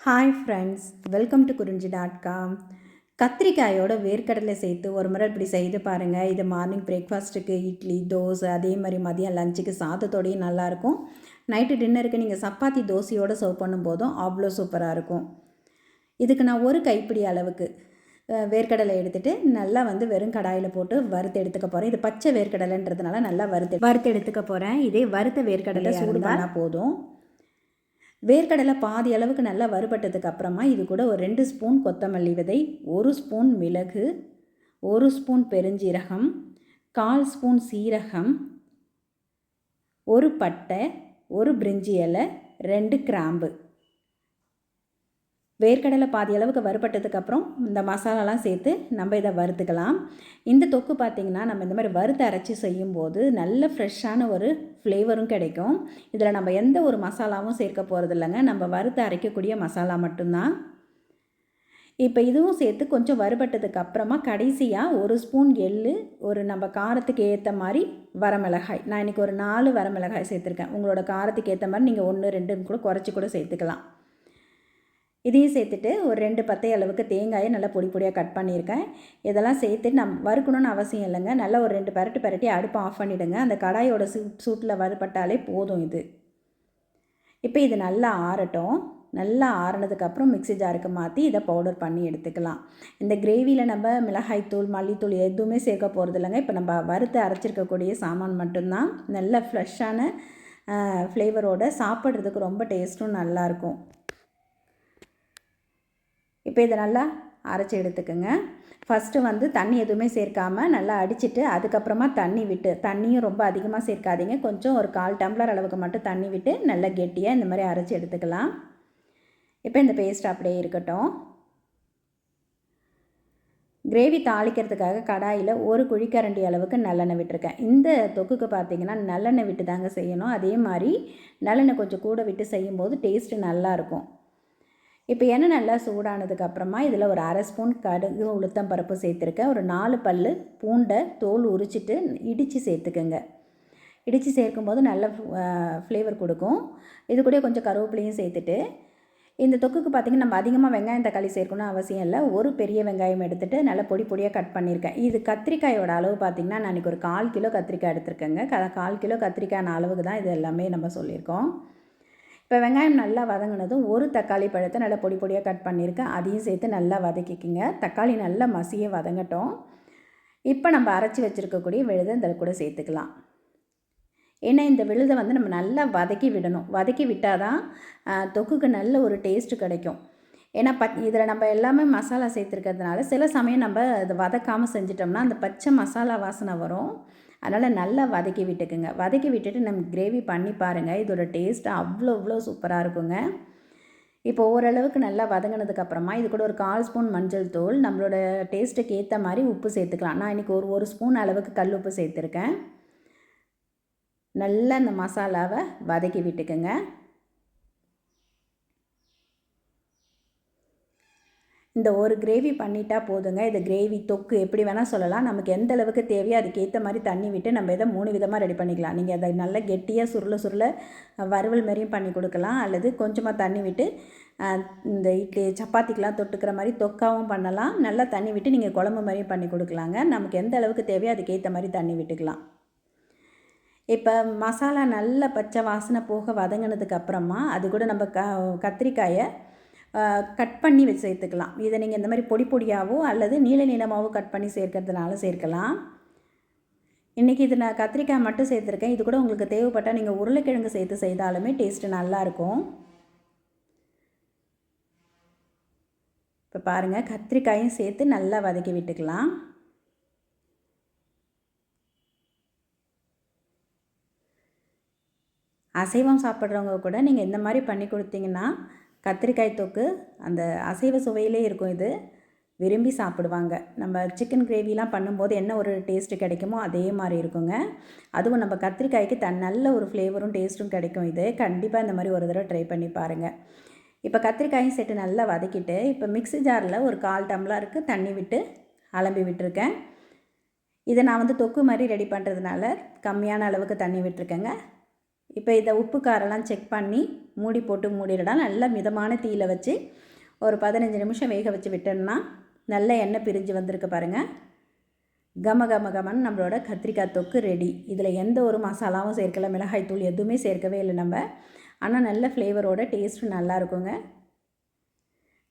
Hi friends welcome to Kurinji dot com கத்திரிக்காயோட வேர்க்கடலை சேர்த்து ஒரு முறை இப்படி செய்து பாருங்கள் இது மார்னிங் பிரேக்ஃபாஸ்ட்டுக்கு இட்லி தோசை அதே மாதிரி மதியம் லஞ்சுக்கு சாதத்தோடையும் நல்லாயிருக்கும் நைட்டு டின்னருக்கு நீங்கள் சப்பாத்தி தோசையோடு சர்வ் பண்ணும்போதும் அவ்வளோ சூப்பராக இருக்கும். இதுக்கு நான் ஒரு கைப்பிடி அளவுக்கு வேர்க்கடலை எடுத்துகிட்டு நல்லா வந்து வெறும் கடாயில் போட்டு வறுத்து எடுத்துக்க போகிறேன் இது பச்சை வேர்க்கடலைன்றதுனால நல்லா வறுத்து வறுத்து எடுத்துக்க போகிறேன் இதே வறுத்த வேர்க்கடலை சூடு பண்ணால் போதும். வேர்க்கடலை பாதி அளவுக்கு நல்லா வறுபட்டதுக்கு அப்புறமா இது கூட ஒரு ரெண்டு ஸ்பூன் கொத்தமல்லி விதை ஒரு ஸ்பூன் மிளகு ஒரு ஸ்பூன் பெருஞ்சீரகம் கால் ஸ்பூன் சீரகம் ஒரு பட்டை ஒரு பிரிஞ்சி இலை ரெண்டு கிராம்பு. வேர்க்கடலை பாதி அளவுக்கு வறுபட்டதுக்கப்புறம் இந்த மசாலாலாம் சேர்த்து நம்ம இதை வறுத்துக்கலாம். இந்த தொக்கு பார்த்திங்கன்னா நம்ம இந்த மாதிரி வறுத்து அரைச்சி செய்யும்போது நல்ல ஃப்ரெஷ்ஷான ஒரு ஃப்ளேவரும் கிடைக்கும். இதில் நம்ம எந்த ஒரு மசாலாவும் சேர்க்க போகிறது இல்லைங்க நம்ம வறுத்து அரைக்கக்கூடிய மசாலா மட்டும்தான். இப்போ இதுவும் சேர்த்து கொஞ்சம் வறுபட்டதுக்கு அப்புறமா கடைசியாக ஒரு ஸ்பூன் எள் ஒரு நம்ம காரத்துக்கு ஏற்ற மாதிரி வரமிளகாய். நான் இன்றைக்கி ஒரு நாலு வரமிளகாய் சேர்த்துருக்கேன். உங்களோட காரத்துக்கு ஏற்ற மாதிரி நீங்கள் ஒன்று ரெண்டுன்னு கூட குறைச்சி கூட சேர்த்துக்கலாம். இதையும் சேர்த்துட்டு ஒரு ரெண்டு பத்தை அளவுக்கு தேங்காயை நல்லா பொடி பொடியாக கட் பண்ணியிருக்கேன். இதெல்லாம் சேர்த்து நம் வறுக்கணும்னு அவசியம் இல்லைங்க. நல்லா ஒரு ரெண்டு பரட்டு பரட்டி அடுப்பை ஆஃப் பண்ணிவிடுங்க அந்த கடாயோட சூ சூட்டில் வறுபட்டாலே போதும் இது. இப்போ இது நல்லா ஆறட்டும். நல்லா ஆறினதுக்கப்புறம் மிக்சி ஜாருக்கு மாற்றி இதை பவுடர் பண்ணி எடுத்துக்கலாம். இந்த கிரேவியில் நம்ம மிளகாய்த்தூள் மல்லித்தூள் எதுவுமே சேர்க்க போகிறது இல்லைங்க இப்போ நம்ம வறுத்து அரைச்சிருக்கக்கூடிய சாமான் மட்டும்தான். நல்ல ஃப்ரெஷ்ஷான ஃப்ளேவரோடு சாப்பிட்றதுக்கு ரொம்ப டேஸ்ட்டும் நல்லாயிருக்கும் இப்போ இதை நல்லா அரைச்சி எடுத்துக்கோங்க. ஃபஸ்ட்டு வந்து தண்ணி எதுவுமே சேர்க்காமல் நல்லா அடிச்சுட்டு அதுக்கப்புறமா தண்ணி விட்டு தண்ணியும் ரொம்ப அதிகமாக சேர்க்காதீங்க. கொஞ்சம் ஒரு கால் டம்ளர் அளவுக்கு மட்டும் தண்ணி விட்டு நல்லா கெட்டியாக இந்த மாதிரி அரைச்சி எடுத்துக்கலாம். இப்போ இந்த பேஸ்ட் அப்படியே இருக்கட்டும். கிரேவி தாளிக்கிறதுக்காக கடாயில் ஒரு குழிக்கரண்டி அளவுக்கு நல்லெண்ணெய் விட்டுருக்கேன். இந்த தொக்குக்கு பார்த்தீங்கன்னா நல்லெண்ணெய் விட்டு தாங்க செய்யணும். அதே மாதிரி நல்லெண்ணெய் கொஞ்சம் கூட விட்டு செய்யும்போது டேஸ்ட்டு நல்லாயிருக்கும் இப்போ எண்ணெய் நல்லா சூடானதுக்கப்புறமா இதில் ஒரு அரை ஸ்பூன் கடுகு உளுத்தம் பருப்பு சேர்த்துருக்கேன். ஒரு நாலு பல் பூண்டை தோல் உரிச்சிட்டு இடித்து சேர்த்துக்கோங்க. இடித்து சேர்க்கும்போது நல்ல ஃப்ளேவர் கொடுக்கும். இது கூட கொஞ்சம் கருவேப்பிலையும் சேர்த்துட்டு இந்த தொக்குக்கு பார்த்திங்கன்னா நம்ம அதிகமாக வெங்காயம் தக்காளி சேர்க்கணும் அவசியம் இல்லை. ஒரு பெரிய வெங்காயம் எடுத்துகிட்டு நல்லா பொடி பொடியாக கட் பண்ணியிருக்கேன். இது கத்திரிக்காயோட அளவு பார்த்திங்கன்னா நான் இன்றைக்கி ஒரு கால் கிலோ கத்திரிக்காய் எடுத்திருக்கேங்க. கால் கிலோ கத்திரிக்காய் அளவுக்கு தான் இது எல்லாமே நம்ம சொல்லியிருக்கோம். இப்போ வெங்காயம் நல்லா வதங்கினதும் ஒரு தக்காளி பழத்தை நல்லா பொடி பொடியாக கட் பண்ணியிருக்கேன். அதையும் சேர்த்து நல்லா வதக்கிக்கிங்க. தக்காளி நல்லா மசிய வதங்கட்டும். இப்போ நம்ம அரைச்சி வச்சுருக்கக்கூடிய விழுதை இந்த கூட சேர்த்துக்கலாம். ஏன்னா இந்த விழுதை வந்து நம்ம நல்லா வதக்கி விடணும். வதக்கி விட்டால் தான் தொக்குக்கு நல்ல ஒரு டேஸ்ட்டு கிடைக்கும். ஏன்னா பத் இதில் நம்ம எல்லாமே மசாலா சேர்த்துருக்கிறதுனால சில சமயம் நம்ம அதை வதக்காமல் செஞ்சிட்டோம்னா அந்த பச்சை மசாலா வாசனை வரும். அதனால் நல்லா வதக்கி விட்டுக்குங்க. வதக்கி விட்டுட்டு நம்ம கிரேவி பண்ணி பாருங்கள் இதோட டேஸ்ட்டு அவ்வளோ அவ்வளோ சூப்பராக இருக்குங்க. இப்போ ஓரளவுக்கு நல்லா வதங்கினதுக்கப்புறமா இது கூட ஒரு கால் ஸ்பூன் மஞ்சள் தூள் நம்மளோட டேஸ்ட்டுக்கு ஏற்ற மாதிரி உப்பு சேர்த்துக்கலாம். நான் இன்றைக்கி ஒரு ஒரு ஸ்பூன் அளவுக்கு கல் உப்பு சேர்த்துருக்கேன். நல்லா இந்த மசாலாவை வதக்கி விட்டுக்குங்க. இந்த ஒரு கிரேவி பண்ணிட்டா போதுங்க. இது கிரேவி தொக்கு எப்படி வேணால் சொல்லலாம். நமக்கு எந்த அளவுக்கு தேவையோ அதுக்கேற்ற மாதிரி தண்ணி விட்டு நம்ம இதை மூணு விதமாக ரெடி பண்ணிக்கலாம். நீங்கள் அதை நல்லா கெட்டியாக சுருள சுருள வறுவல் மாதிரியும் பண்ணி கொடுக்கலாம். அல்லது கொஞ்சமாக தண்ணி விட்டு இந்த இட்லி சப்பாத்திக்கெலாம் தொட்டுக்கிற மாதிரி தொக்காவும் பண்ணலாம். நல்லா தண்ணி விட்டு நீங்கள் குழம்பு மாதிரியும் பண்ணி கொடுக்கலாங்க. நமக்கு எந்த அளவுக்கு தேவையோ அதுக்கேற்ற மாதிரி தண்ணி விட்டுக்கலாம். இப்போ மசாலா நல்ல பச்சை வாசனை போக வதங்கினதுக்கு அப்புறமா அது கூட நம்ம க கத்திரிக்காயை கட் பண்ணி வச்சு சேர்த்துக்கலாம். இதை நீங்கள் இந்த மாதிரி பொடி பொடியாகவோ அல்லது நீல நீளமாகவோ கட் பண்ணி சேர்க்கறதுனால சேர்க்கலாம். இன்றைக்கி இது நான் கத்திரிக்காய் மட்டும் சேர்த்துருக்கேன். இது கூட உங்களுக்கு தேவைப்பட்டால் நீங்கள் உருளைக்கிழங்கு சேர்த்து செய்தாலுமே டேஸ்ட்டு நல்லாயிருக்கும் இப்போ பாருங்கள் கத்திரிக்காயும் சேர்த்து நல்லா வதக்கி விட்டுக்கலாம். அசைவம் சாப்பிட்றவங்க கூட நீங்கள் இந்த மாதிரி பண்ணி கொடுத்தீங்கன்னா கத்திரிக்காய் தொக்கு அந்த அசைவ சுவையிலே இருக்கும் இது. விரும்பி சாப்பிடுவாங்க. நம்ம சிக்கன் கிரேவிலாம் பண்ணும்போது என்ன ஒரு டேஸ்ட்டு கிடைக்குமோ அதே மாதிரி இருக்குங்க. அதுவும் நம்ம கத்திரிக்காய்க்கு தன் நல்ல ஒரு ஃப்ளேவரும் டேஸ்ட்டும் கிடைக்கும் இது. கண்டிப்பாக இந்த மாதிரி ஒரு தடவை ட்ரை பண்ணி பாருங்கள் இப்போ கத்திரிக்காயும் செட்டு நல்லா வதக்கிட்டு இப்போ மிக்ஸி ஜாரில் ஒரு கால் டம்ளருக்கு தண்ணி விட்டு அலம்பி விட்டுருக்கேன். இதை நான் வந்து தொக்கு மாதிரி ரெடி பண்ணுறதுனால கம்மியான அளவுக்கு தண்ணி விட்டுருக்கேங்க. இப்போ இதை உப்பு காரெல்லாம் செக் பண்ணி மூடி போட்டு மூடிடலாம். நல்லா மிதமான தீயில் வச்சு ஒரு பதினஞ்சு நிமிஷம் வேக வச்சு விட்டோம்னா நல்ல எண்ணெய் பிரிஞ்சு வந்திருக்கு பாருங்கள் கம கம கமன்னு நம்மளோட கத்திரிக்காய் தொக்கு ரெடி இதில் எந்த ஒரு மசாலாவும் சேர்க்கல மிளகாய் தூள் எதுவுமே சேர்க்கவே இல்லை நம்ம. ஆனால் நல்ல ஃப்ளேவரோட டேஸ்ட்டு நல்லா இருக்குங்க.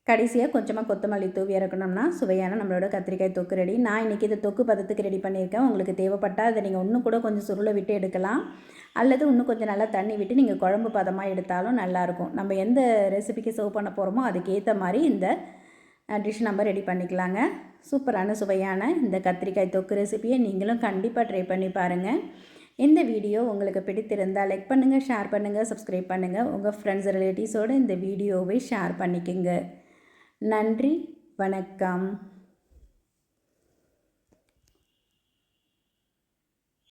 கடைசியாக கொஞ்சமாக கொத்தமல்லி தூவி இறக்கணும்னா சுவையான நம்மளோட கத்திரிக்காய் தொக்கு ரெடி நான் இன்றைக்கி இதை தொக்கு பதத்துக்கு ரெடி பண்ணியிருக்கேன். உங்களுக்கு தேவைப்பட்டால் அதை நீங்கள் இன்னும் கூட கொஞ்சம் சுருளை விட்டு எடுக்கலாம். அல்லது இன்னும் கொஞ்சம் நல்லா தண்ணி விட்டு நீங்கள் குழம்பு பதமாக எடுத்தாலும் நல்லாயிருக்கும் நம்ம எந்த ரெசிபிக்கு சர்வ் பண்ண போகிறோமோ அதுக்கேற்ற மாதிரி இந்த டிஷ் நம்ம ரெடி பண்ணிக்கலாங்க. சூப்பரான சுவையான இந்த கத்திரிக்காய் தொக்கு ரெசிபியை நீங்களும் கண்டிப்பாக ட்ரை பண்ணி பாருங்கள் இந்த வீடியோ உங்களுக்கு பிடித்திருந்தால் லைக் பண்ணுங்கள் ஷேர் பண்ணுங்கள் சப்ஸ்கிரைப் பண்ணுங்கள் உங்கள் ஃப்ரெண்ட்ஸ் ரிலேட்டிவ்ஸோடு இந்த வீடியோவை ஷேர் பண்ணிக்கோங்க. நன்றி வணக்கம்.